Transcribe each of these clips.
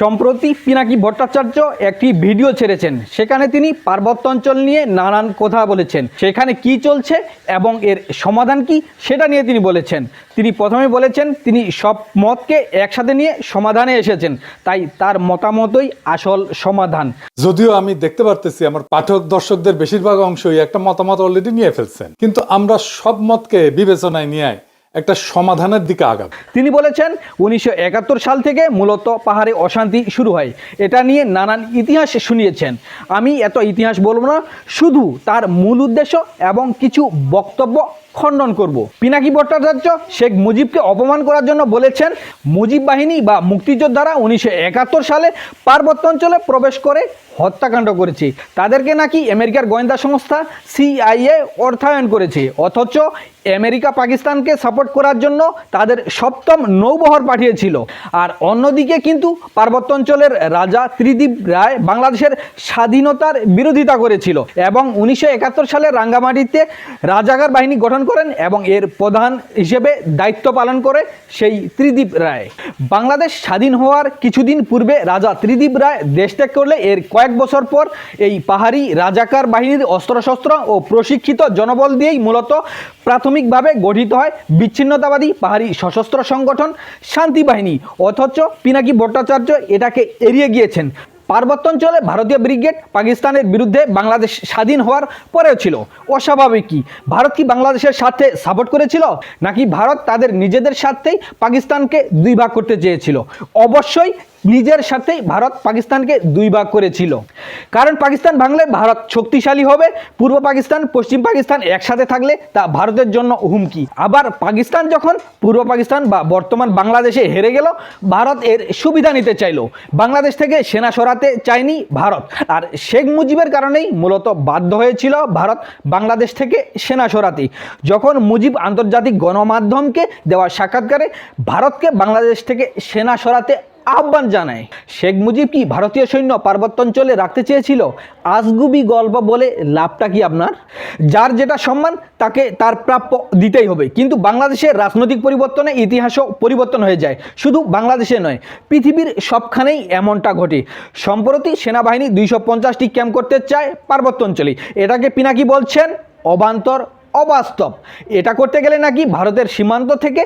সম্প্রতি পিনাকি ভট্টাচার্য একটি ভিডিও ছেড়েছেন। সেখানে তিনি পার্বত্য অঞ্চল নিয়ে নানান কথা বলেছেন। সেখানে কি চলছে এবং এর সমাধান কি, সেটা নিয়ে তিনি বলেছেন। তিনি প্রথমে বলেছেন, তিনি সব মতকে একসাথে নিয়ে সমাধানে এসেছেন। তাই তার মতামতই আসল সমাধান। যদিও আমি দেখতে পারতেছি, আমার পাঠক দর্শকদের বেশিরভাগ অংশই একটা মতামত অলরেডি নিয়ে ফেলছেন। কিন্তু আমরা সব মতকে বিবেচনায় নিয়ে একটা সমাধানের দিকে আগাব। তিনি বলেছেন, উনিশশো একাত্তর সাল থেকে মূলত পাহাড়ে অশান্তি শুরু হয়। এটা নিয়ে নানান ইতিহাস শুনিয়েছেন। আমি এত ইতিহাস বলব না, শুধু তার মূল উদ্দেশ্য এবং কিছু বক্তব্য খণ্ডন করব। পিনাকি ভট্টাচার্য শেখ মুজিবকে অপমান করার জন্য বলেছেন, মুজিব বাহিনী বা মুক্তিযোদ্ধারা উনিশশো একাত্তর সালে পার্বত্য অঞ্চলে প্রবেশ করে হত্যাকাণ্ড করেছে। তাদেরকে নাকি আমেরিকার গোয়েন্দা সংস্থা সিআইএ অর্থায়ন করেছে। অথচ আমেরিকা পাকিস্তানকে সাপোর্ট করার জন্য তাদের সপ্তম নৌবহর পাঠিয়েছিল। আর অন্যদিকে কিন্তু পার্বত্য অঞ্চলের রাজা ত্রিদীপ রায় বাংলাদেশের স্বাধীনতার বিরোধিতা করেছিল এবং উনিশশো একাত্তর সালে রাঙ্গামাটিতে রাজাকার বাহিনী গঠন করেন এবং এর প্রধান হিসেবে দায়িত্ব পালন করে সেই ত্রিদীপ রায়। বাংলাদেশ স্বাধীন হওয়ার কিছুদিন পূর্বে রাজা ত্রিদীপ রায় দেশ ত্যাগ করলে এর কয়েক বছর পর এই পাহাড়ি রাজাকার বাহিনীর অস্ত্রশস্ত্র ও প্রশিক্ষিত জনবল দিয়েই মূলত প্রাথমিকভাবে গঠিত হয় বিচ্ছিন্নতাবাদী পাহাড়ি সশস্ত্র সংগঠন শান্তি বাহিনী। অথচ পিনাকি ভট্টাচার্য এটাকে এড়িয়ে গিয়েছেন। পার্বত্যাঞ্চলে ভারতীয় ব্রিগেড পাকিস্তানের বিরুদ্ধে বাংলাদেশ স্বাধীন হওয়ার পরেও ছিল। অস্বাভাবিক কি? ভারত কি বাংলাদেশের স্বার্থে সাপোর্ট করেছিল? নাকি ভারত তাদের নিজেদের স্বার্থেই পাকিস্তানকে দুই ভাগ করতে চেয়েছিল? অবশ্যই নিজের সাথেই ভারত পাকিস্তানকে দুই ভাগ করেছিল। কারণ পাকিস্তান ভাঙলে ভারত শক্তিশালী হবে, পূর্ব পাকিস্তান, পশ্চিম পাকিস্তান একসাথে থাকলে তা ভারতের জন্য হুমকি। আবার পাকিস্তান যখন পূর্ব পাকিস্তান বা বর্তমান বাংলাদেশে হেরে গেল, ভারত এর সুবিধা নিতে চাইলো। বাংলাদেশ থেকে সেনা সরাতে চায়নি ভারত। আর শেখ মুজিবের কারণেই মূলত বাধ্য হয়েছিল ভারত বাংলাদেশ থেকে সেনা সরাতে। যখন মুজিব আন্তর্জাতিক গণমাধ্যমকে দেওয়া সাক্ষাৎকারে ভারতকে বাংলাদেশ থেকে সেনা সরাতে আহ্বান জানায়। শেখ মুজিব কি ভারতীয় সৈন্য পার্বত্য অঞ্চলে রাখতে চেয়েছিল? আজগুবি গল্প বলে লাভটা কি আপনার? যার যেটা সম্মান, তাকে তার প্রাপ্য দিতেই হবে। কিন্তু বাংলাদেশের রাজনৈতিক পরিবর্তনে ইতিহাসও পরিবর্তন হয়ে যায়। শুধু বাংলাদেশে নয়, পৃথিবীর সবখানেই এমনটা ঘটে। সম্প্রতি সেনাবাহিনী দুইশো পঞ্চাশটি ক্যাম্প করতে চায় পার্বত্য অঞ্চলে। এটাকে পিনাকি বলছেন অবান্তর অবাস্তব। এটা করতে গেলে নাকি ভারতের সীমান্ত থেকে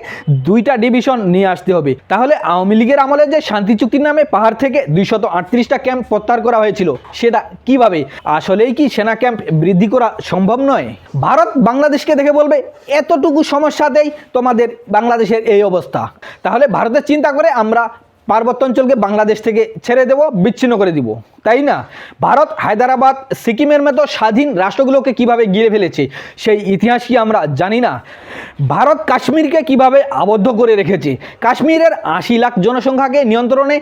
দুইটা ডিভিশন নিয়ে আসতে হবে। তাহলে আওয়ামী লীগের আমলে যে শান্তি চুক্তির নামে পাহাড় থেকে দুইশত আটত্রিশটা ক্যাম্প প্রত্যাহার করা হয়েছিল, সেটা কীভাবে? আসলেই কি সেনা ক্যাম্প বৃদ্ধি করা সম্ভব নয়? ভারত বাংলাদেশকে দেখে বলবে, এতটুকু সমস্যাতেই তোমাদের বাংলাদেশের এই অবস্থা। তাহলে ভারতের চিন্তা করে আমরা পার্বত্য অঞ্চলকে বাংলাদেশ থেকে ছেড়ে দেব, বিচ্ছিন্ন করে দিব। তাই না? ভারত, হায়দ্রাবাদ, সিকিমের মতো স্বাধীন রাষ্ট্রগুলোকে কীভাবে গিরে ফেলেছে, সেই ইতিহাস কি আমরা জানি না? ভারত কাশ্মীরকে কীভাবে আবদ্ধ করে রেখেছে? কাশ্মীরের আশি লাখ জনসংখ্যাকে নিয়ন্ত্রণে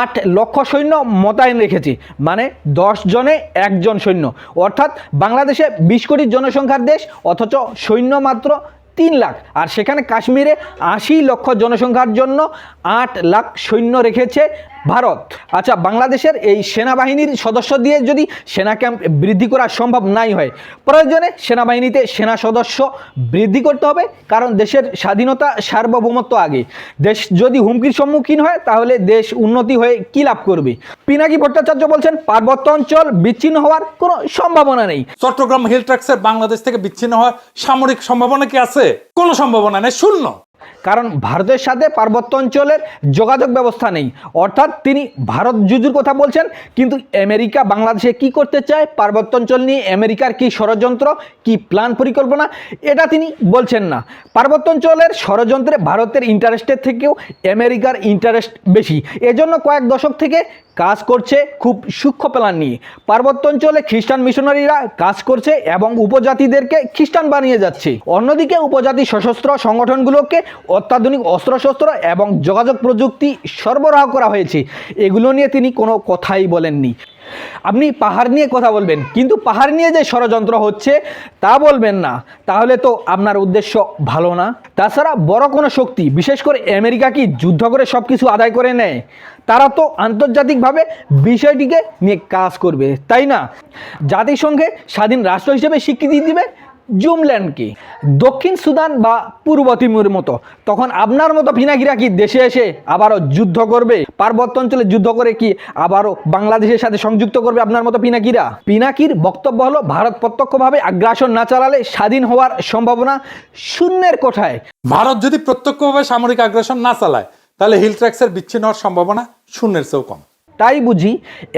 আট লক্ষ সৈন্য মোতায়েন রেখেছে মানে দশ জনে একজন সৈন্য। অর্থাৎ বাংলাদেশে বিশ কোটি জনসংখ্যার দেশ, অথচ সৈন্য মাত্র তিন লাখ। আর সেখানে কাশ্মীরে আশি লক্ষ জনসংখ্যার জন্য আট লাখ সৈন্য রেখেছে ভারত। আচ্ছা বাংলাদেশের এই সেনাবাহিনীর সদস্য দিয়ে যদি সেনা ক্যাম্প বৃদ্ধি করা সম্ভব নাই হয়, প্রয়োজনে সেনাবাহিনীতে সেনা সদস্য বৃদ্ধি করতে হবে, কারণ দেশের স্বাধীনতা সার্বভৌমত্ব আগে। দেশ যদি হুমকির সম্মুখীন হয়, তাহলে দেশ উন্নতি হয়ে কী লাভ করবে? পিনাকি ভট্টাচার্য বলছেন, পার্বত্য অঞ্চল বিচ্ছিন্ন হওয়ার কোনো সম্ভাবনা নেই। চট্টগ্রাম হিল ট্র্যাক্সের বাংলাদেশ থেকে বিচ্ছিন্ন হওয়ার সামরিক সম্ভাবনা কি আছে? কোনো সম্ভাবনা নেই, শূন্য। কারণ ভারতের সাথে পার্বত্য অঞ্চলের যোগাযোগ ব্যবস্থা নেই। অর্থাৎ তিনি ভারত জুজুর কথা বলছেন, কিন্তু আমেরিকা বাংলাদেশে কি করতে চায়? পার্বত্য অঞ্চল নিয়ে আমেরিকার কি ষড়যন্ত্র, কি প্ল্যান পরিকল্পনা, এটা তিনি বলছেন না। পার্বত্য অঞ্চলের ষড়যন্ত্রে ভারতের ইন্টারেস্টের থেকেও আমেরিকার ইন্টারেস্ট বেশি। এজন্য কয়েক দশক থেকে কাজ করছে খুব সূক্ষ্ম প্ল্যান নিয়ে। পার্বত্য অঞ্চলে খ্রিস্টান মিশনারিরা কাজ করছে এবং উপজাতিদেরকে খ্রিস্টান বানিয়ে যাচ্ছে। অন্যদিকে উপজাতি সশস্ত্র সংগঠনগুলোকে অত্যাধুনিক অস্ত্রশস্ত্র এবং যোগাযোগ প্রযুক্তি সরবরাহ করা হয়েছে। এগুলো নিয়ে তিনি কোনো কথাই বলেননি। আপনি পাহাড় নিয়ে কথা বলবেন, কিন্তু পাহাড় নিয়ে যে ষড়যন্ত্র হচ্ছে তা বলবেন না। তাহলে তো আপনার উদ্দেশ্য ভালো না। তাছাড়া বড় কোনো শক্তি, বিশেষ করে আমেরিকা কি যুদ্ধ করে সব কিছু আদায় করে নেয়? তারা তো আন্তর্জাতিকভাবে বিষয়টিকে নিয়ে কাজ করবে, তাই না? জাতিসংঘে স্বাধীন রাষ্ট্র হিসেবে স্বীকৃতি দিবে জুমল্যান্ড কি? দক্ষিণ সুদান বা পূর্ব তিমুর মতো। তখন আপনার মতো পিনাকিরা কি দেশে এসে আবারও যুদ্ধ করবে? পার্বত্য অঞ্চলে যুদ্ধ করে কি আবারও বাংলাদেশের সাথে সংযুক্ত করবে আপনার মতো পিনাকিরা পিনাকির বক্তব্য হলো ভারত প্রত্যক্ষভাবে আগ্রাসন না চালালে স্বাধীন হওয়ার সম্ভাবনা শূন্যের কোঠায়। ভারত যদি প্রত্যক্ষভাবে সামরিক আগ্রাসন না চালায় তাহলে হিল ট্র্যাক্সের বিচ্ছিন্ন হওয়ার সম্ভাবনা শূন্যের চেয়েও কম। তাই বুঝি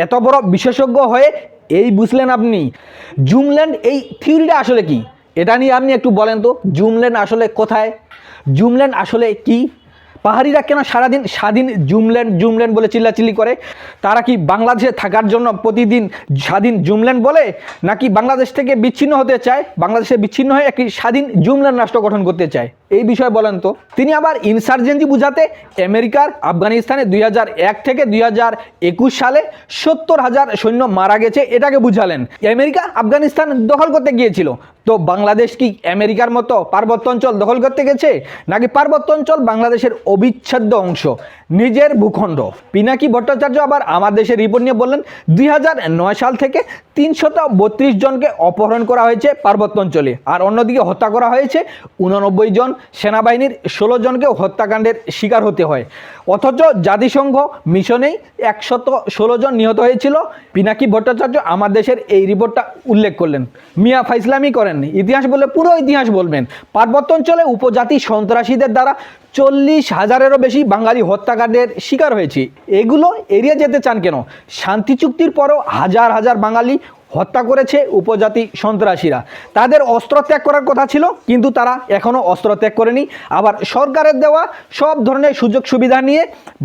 এত বড় বিশেষজ্ঞ হয়ে এই বুঝলেন আপনি। জুমল্যান্ড এই থিওরিটা আসলে কি? এটা নিয়ে আপনি একটু বলেন তো জুমল্যান্ড আসলে কোথায়? জুমল্যান্ড আসলে কি? পাহাড়িরা কেন সারাদিন, স্বাধীন জুমল্যান্ড জুমল্যান্ড বলে চিল্লাচিল্লি করে? তারা কি বাংলাদেশে থাকার জন্য প্রতিদিন স্বাধীন জুমল্যান্ড বলে, নাকি বাংলাদেশ থেকে বিচ্ছিন্ন হতে চায়? বাংলাদেশে বিচ্ছিন্ন হয়ে একটি স্বাধীন জুমল্যান্ড রাষ্ট্র গঠন করতে চায়। এই বিষয়ে বলেন তো। তিনি আবার ইনসার্জেন্সি বুঝাতে আমেরিকার আফগানিস্তানে দুই থেকে দুই হাজার একুশ সালে সত্তর হাজার সৈন্য মারা গেছে, এটাকে বুঝালেন। আমেরিকা আফগানিস্তান দখল করতে গিয়েছিল। তো বাংলাদেশ কি আমেরিকার মতো পার্বত্য অঞ্চল দখল করতে গেছে? নাকি পার্বত্য অঞ্চল বাংলাদেশের অবিচ্ছেদ্য অংশ? নিজের ভূখণ্ড। পিনাকি ভট্টাচার্য আবার আমার দেশের রিপোর্ট নিয়ে বললেন, দুই হাজার নয় সাল থেকে তিনশত বত্রিশ জনকে অপহরণ করা হয়েছে পার্বত্য অঞ্চলে। আর অন্যদিকে হত্যা করা হয়েছে উননব্বই জন সেনাবাহিনীর, ষোলো জনকেও হত্যাকাণ্ডের শিকার হতে হয়। অথচ জাতিসংঘ মিশনেই একশত ষোলো জন নিহত হয়েছিল। পিনাকি ভট্টাচার্য আমার দেশের এই রিপোর্টটা উল্লেখ করলেন। মিয়া ফাইসলামি করেন। ইতিহাস বলে পুরো ইতিহাস বলবেন। পার্বত্য অঞ্চলে উপজাতি সন্ত্রাসীদের দ্বারা চল্লিশ হাজারেরও বেশি বাঙালি হত্যাকাণ্ডের শিকার হয়েছে। এগুলো এড়িয়ে যেতে চান কেন? শান্তি চুক্তির পরও হাজার হাজার বাঙালি হত্যা করেছে উপজাতি সন্ত্রাসীরা। তাদের অস্ত্র ত্যাগ করার কথা ছিল, কিন্তু তারা এখনও অস্ত্র ত্যাগ করেনি। আবার সরকারের দেওয়া সব ধরনের সুযোগ সুবিধা নিয়ে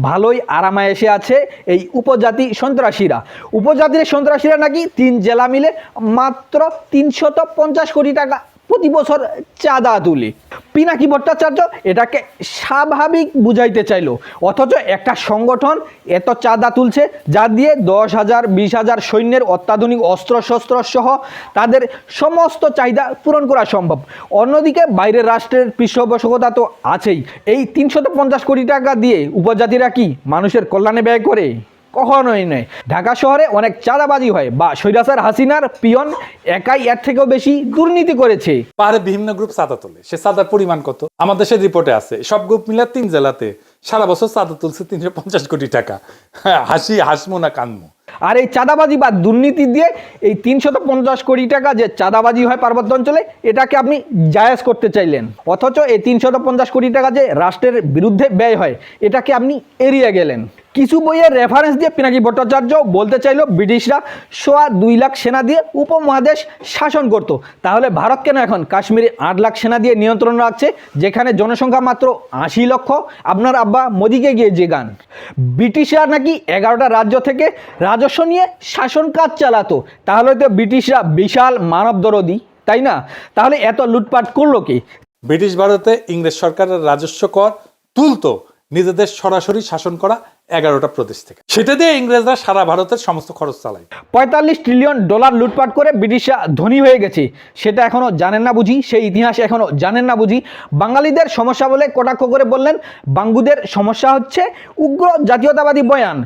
ভালোই আরামায় এসে আছে এই উপজাতি সন্ত্রাসীরা। উপজাতির সন্ত্রাসীরা নাকি তিন জেলা মিলে মাত্র তিনশত পঞ্চাশ কোটি টাকা প্রতি বছর চাঁদা তুলি। পিনাকি ভট্টাচার্য এটাকে স্বাভাবিক বুঝাইতে চাইলো। অথচ একটা সংগঠন এত চাঁদা তুলছে, যা দিয়ে দশ হাজার, বিশ হাজার সৈন্যের অত্যাধুনিক অস্ত্রশস্ত্র সহ তাদের সমস্ত চাহিদা পূরণ করা সম্ভব। অন্যদিকে বাইরের রাষ্ট্রের পৃষ্ঠপোষকতা তো আছেই। এই তিনশত পঞ্চাশ কোটি টাকা দিয়ে উপজাতিরা কি মানুষের কল্যাণে ব্যয় করে? কখনোই নয়। ঢাকা শহরে অনেক চাঁদাবাজি হয় বা সৈরাসার হাসিনার পিয়ন একাই এর থেকেও বেশি দুর্নীতি করেছে। পাহাড়ে বিভিন্ন গ্রুপ চাঁদা তোলে। সে চাঁদার পরিমাণ কত? আমাদের দেশের রিপোর্টে আছে। সব গ্রুপ মিলে তিন জেলাতে সারা বছর চাঁদা তুলছে তিনশো পঞ্চাশ কোটি টাকা। হ্যাঁ, হাসি হাসমো না কানমু। আর এই চাঁদাবাজি বা দুর্নীতি দিয়ে এই তিনশত পঞ্চাশ কোটি টাকা যে চাঁদাবাজি হয় পার্বত্য অঞ্চলে এটাকে আপনি জায়াজ করতে চাইলেন। অথচ এই তিনশত পঞ্চাশ কোটি টাকা যে রাষ্ট্রের বিরুদ্ধে ব্যয় হয় এটাকে আপনি এড়িয়ে গেলেন। কিছু বইয়ের রেফারেন্স দিয়ে পিনাকি ভট্টাচার্য বলতে চাইলো ব্রিটিশরা সোয়া দুই লাখ সেনা দিয়ে উপমহাদেশ শাসন করত। তাহলে ভারত কেন এখন কাশ্মীরে আট লাখ সেনা দিয়ে নিয়ন্ত্রণ রাখছে, যেখানে জনসংখ্যা মাত্র আশি লক্ষ? আপনার আব্বা মোদিকে গিয়ে যে গান। ব্রিটিশরা নাকি এগারোটা রাজ্য থেকে রাজস্ব নিয়ে শাসন কাজ চালাতো। তাহলে তো ব্রিটিশরা বিশাল মানব দরদি, তাই না? তাহলে এত লুটপাট করল কি? ব্রিটিশ ভারতে ইংরেজ সরকারের রাজস্ব কর তুলতো। নিজেদের সরাসরি শাসন করা এগারোটা প্রদেশ থেকে। সেটা দিয়ে ইংরেজরা সারা ভারতের সমস্ত খরচ চালায়। পঁয়তাল্লিশ ট্রিলিয়ন ডলার লুটপাট করে ব্রিটিশরা ধনী হয়ে গেছে। সেটা এখনও জানেন না বুঝি সেই ইতিহাস এখনও জানেন না বুঝি। বাঙালিদের সমস্যা বলে কটাক্ষ করে বললেন বাঙ্গুদের সমস্যা হচ্ছে উগ্র জাতীয়তাবাদী বয়ান।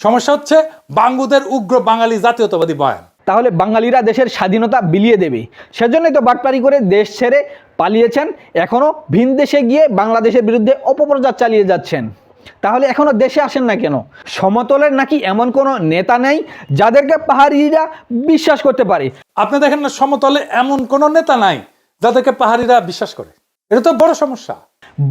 সমস্যা হচ্ছে বাঙ্গুদের উগ্র বাঙালি জাতীয়তাবাদী বয়ান। তাহলে বাঙালিরা দেশের স্বাধীনতা বিলিয়ে দেবে। সেজন্যই তো বাটপারি করে দেশ ছেড়ে পালিয়েছেন। এখনও ভিন দেশে গিয়ে বাংলাদেশের বিরুদ্ধে অপপ্রচার চালিয়ে যাচ্ছেন। তাহলে এখনও দেশে আসেন না কেন? সমতলের নাকি এমন কোনো নেতা নেই যাদেরকে পাহাড়িরা বিশ্বাস করতে পারে? আপনি দেখেন না, সমতলে এমন কোনো নেতা নাই যাদেরকে পাহাড়িরা বিশ্বাস করে। এটা তো বড় সমস্যা।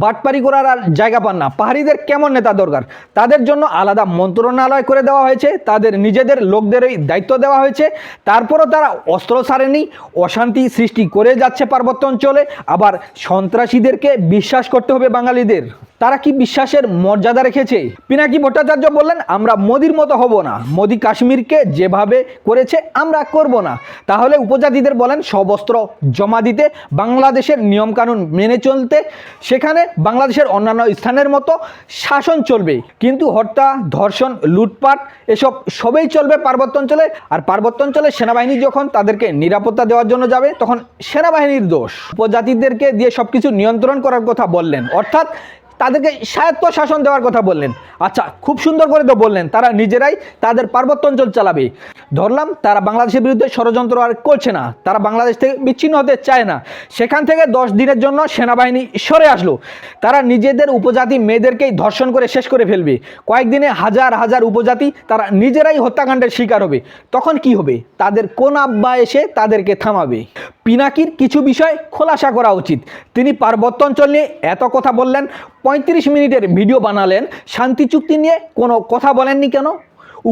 বাটপারি করার আর জায়গা পান না। পাহাড়িদের কেমন নেতা দরকার? তাদের জন্য আলাদা মন্ত্রণালয় করে দেওয়া হয়েছে, তাদের নিজেদের লোকদেরই দায়িত্ব দেওয়া হয়েছে, তারপরও তারা অস্ত্র সারেনি অশান্তি সৃষ্টি করে যাচ্ছে পার্বত্য অঞ্চলে, আবার সন্ত্রাসীদেরকে বিশ্বাস করতে হবে বাঙালিদের। তারা কি বিশ্বাসের মর্যাদা রেখেছে? পিনাকি ভট্টাচার্য বললেন, আমরা মোদির মতো হব না। মোদি কাশ্মীরকে যেভাবে করেছে, আমরা করব না। তাহলে উপজাতিদের বলেন, সবস্ত্র জমা দিতে, বাংলাদেশের নিয়মকানুন মেনে চলতে, সেখানে বাংলাদেশের অন্যান্য স্থানের মতো শাসন চলবে। কিন্তু হত্যা, ধর্ষণ, লুটপাট, এসব সবই চলবে পার্বত্য অঞ্চলে। আর পার্বত্য অঞ্চলে সেনাবাহিনী যখন তাদেরকে নিরাপত্তা দেওয়ার জন্য যাবে, তখন সেনাবাহিনীর দোষ। উপজাতিদেরকে দিয়ে সব কিছু নিয়ন্ত্রণ করার কথা বললেন। অর্থাৎ তাদেরকে স্বায়ত্ত শাসন দেওয়ার কথা বললেন। আচ্ছা খুব সুন্দর করে তো বললেন, তারা নিজেরাই তাদের পার্বত্য অঞ্চল চালাবে। ধরলাম, তারা বাংলাদেশের বিরুদ্ধে ষড়যন্ত্র আর করছে না, তারা বাংলাদেশ থেকে বিচ্ছিন্ন হতে চায় না। সেখান থেকে দশ দিনের জন্য সেনাবাহিনী সরে আসলো। তারা নিজেদের উপজাতি মেয়েদেরকেই ধর্ষণ করে শেষ করে ফেলবে। কয়েকদিনে হাজার হাজার উপজাতি তারা নিজেরাই হত্যাকাণ্ডের শিকার হবে। তখন কি হবে? তাদের কোন আব্বা এসে তাদেরকে থামাবে? পিনাকির কিছু বিষয় খোলাসা করা উচিত। তিনি পার্বত্য অঞ্চল নিয়ে এত কথা বললেন, পঁয়ত্রিশ মিনিটের ভিডিও বানালেন, শান্তি চুক্তি নিয়ে কোনো কথা বলেননি কেন?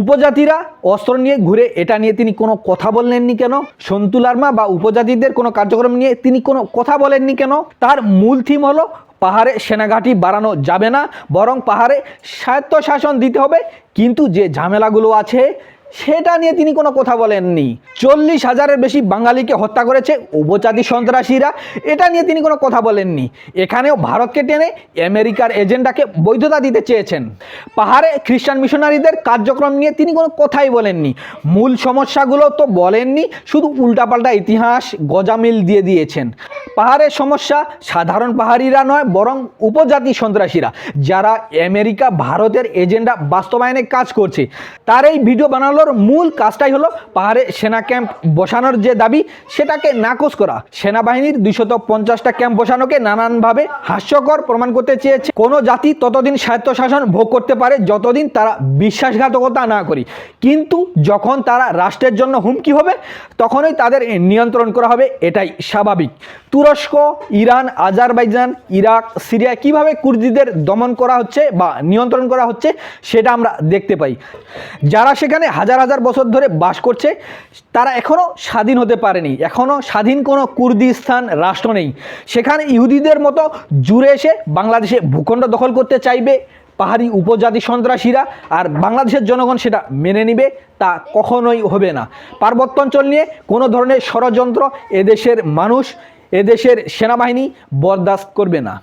উপজাতিরা অস্ত্র নিয়ে ঘুরে এটা নিয়ে তিনি কোনো কথা বললেননি কেন? সন্তু লার্মা বা উপজাতিদের কোনো কার্যক্রম নিয়ে তিনি কোনো কথা বলেননি কেন? তার মূল থিম হলো, পাহাড়ে সেনাঘাঁটি বাড়ানো যাবে না, বরং পাহাড়ে স্বায়ত্তশাসন দিতে হবে। কিন্তু যে ঝামেলাগুলো আছে সেটা নিয়ে তিনি কোনো কথা বলেননি। চল্লিশ হাজারের বেশি বাঙালিকে হত্যা করেছে উপজাতি সন্ত্রাসীরা, এটা নিয়ে তিনি কোনো কথা বলেননি। এখানেও ভারতকে টেনে আমেরিকার এজেন্ডাকে বৈধতা দিতে চেয়েছেন। পাহাড়ে খ্রিস্টান মিশনারিদের কার্যক্রম নিয়ে তিনি কোনো কথাই বলেননি। মূল সমস্যাগুলো তো বলেননি, শুধু উল্টাপাল্টা ইতিহাস গজামিল দিয়ে দিয়েছেন। পাহাড়ের সমস্যা সাধারণ পাহাড়িরা নয়, বরং উপজাতি সন্ত্রাসীরা, যারা আমেরিকা, ভারতের এজেন্ডা বাস্তবায়নে কাজ করছে। তার এই ভিডিও বানানোর মূল কাজটাই হলো পাহাড়ে সেনা ক্যাম্প বসানোর যে দাবি, সেটাকে নাকচ করা। সেনাবাহিনীর দুইশত পঞ্চাশটা ক্যাম্প বসানোকে নানানভাবে হাস্যকর প্রমাণ করতে চেয়েছে। কোনো জাতি ততদিন স্বায়ত্তশাসন ভোগ করতে পারে যতদিন তারা বিশ্বাসঘাতকতা না করি। কিন্তু যখন তারা রাষ্ট্রের জন্য হুমকি হবে, তখনই তাদের নিয়ন্ত্রণ করা হবে, এটাই স্বাভাবিক। তুরস্ক, ইরান, আজারবাইজান, ইরাক, সিরিয়া কীভাবে কুর্দিদের দমন করা হচ্ছে বা নিয়ন্ত্রণ করা হচ্ছে সেটা আমরা দেখতে পাই। যারা সেখানে হাজার হাজার বছর ধরে বাস করছে, তারা এখনও স্বাধীন হতে পারেনি। এখনও স্বাধীন কোনো কুর্দিস্তান রাষ্ট্র নেই। সেখানে ইহুদিদের মতো জুড়ে এসে বাংলাদেশে ভূখণ্ড দখল করতে চাইবে পাহাড়ি উপজাতি সন্ত্রাসীরা আর বাংলাদেশের জনগণ সেটা মেনে নিবে তা কখনোই হবে না। পার্বত্য অঞ্চল নিয়ে কোনো ধরনের ষড়যন্ত্র এদেশের মানুষ এদেশের সেনাবাহিনী বরদাস্ত করবে না।